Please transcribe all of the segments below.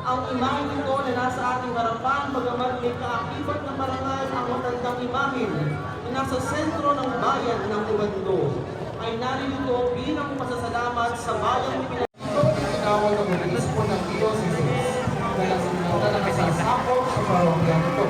Ang imahe nito na nasa ating harapan, bagamat may kaakibat na parangal ang matandang imahin na nasa sentro ng bayan ng Ubando, ay naririto bilang pasasalamat sa bayang pinag- Ito ay tinawag ng obispo ng diocese dahil sa na nakasasakop sa parokyan ito.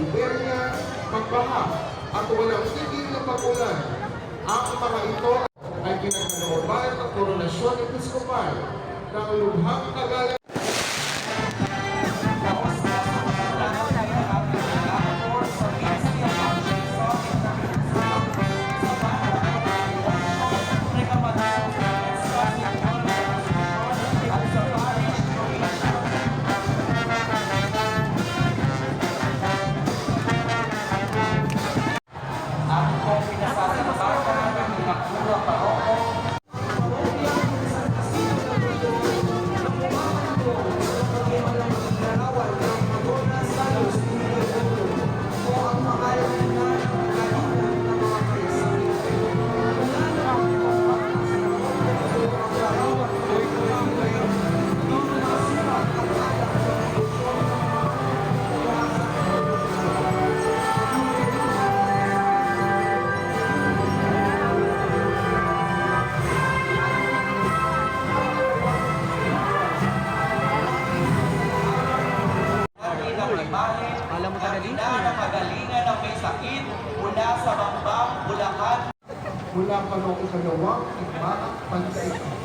epidemya, pagbaha, at walang tigil na pag-ulan, ang mga ito ay pinagkalooban ng koronasyon episkopal ng lubhang kagalang noong ikalawang igmaang pandaigdig.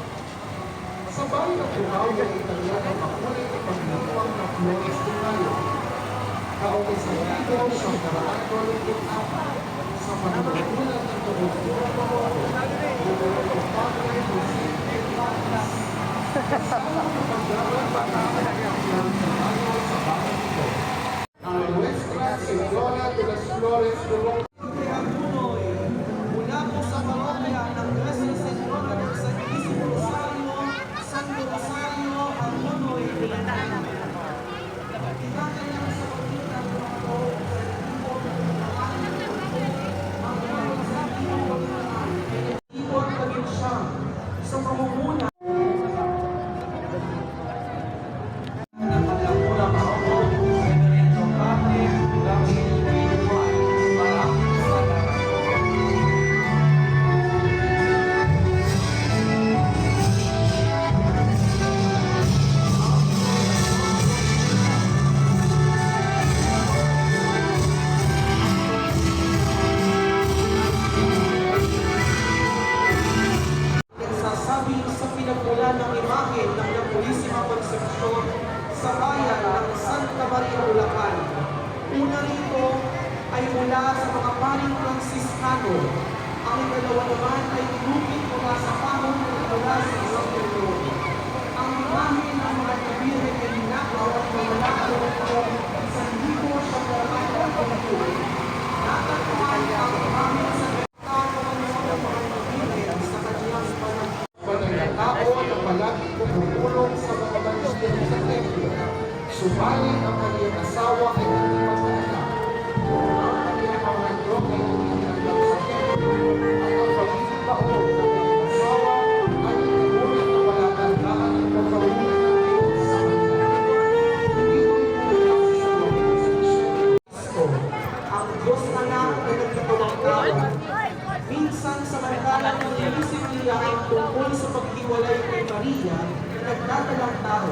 Sa bayan ng Bukaw ng Italiano makulay na pagmunuang ng Flores de Mayo. Taong isang libo siyang daraan dolong apat sa panamunulan ng Tumutulo Baroko, Roberto Padre Jose Hernández. Kasama ng paglaban ng Santa Maria, Bulacan. Una rito ay mula sa mga paring Franciscano. Ang ikalawa naman ay inukit mula sa pahon ng mula sa isang tulog. Ang imahe ng mga kabirin ay ninakaw at mawala ang isang libo sa karaan ng pagkakulit. Natagpuan ang imahe sa Tao ng mga kabirin sa Sumali ang kanyang asawa kay hindi magkaanak. Ang kanyang pangandro kay hindi nagdang sa templo, at ang pagkakaon ng kanyang ay itinulit na palatandaan ng pagkaunin ng Diyos sa kanya. Dito'y pulang sa mga Ang Diyos na nga na nagkatulang tao, minsan sa mandalang nag-iisip nila ang tungkol sa pagtiwalay kay Maria, nagdadalang tao,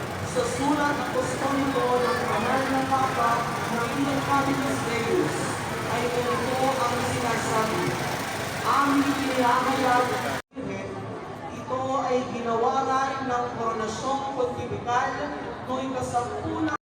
sa sulat ng Apostolo ng Mahal ng Papa ng inyong Panginoon Deus ay ganito ang sinasabi. Aming pinahayag ito ay ginawa na ng koronasyong pontifikal noong kasampuna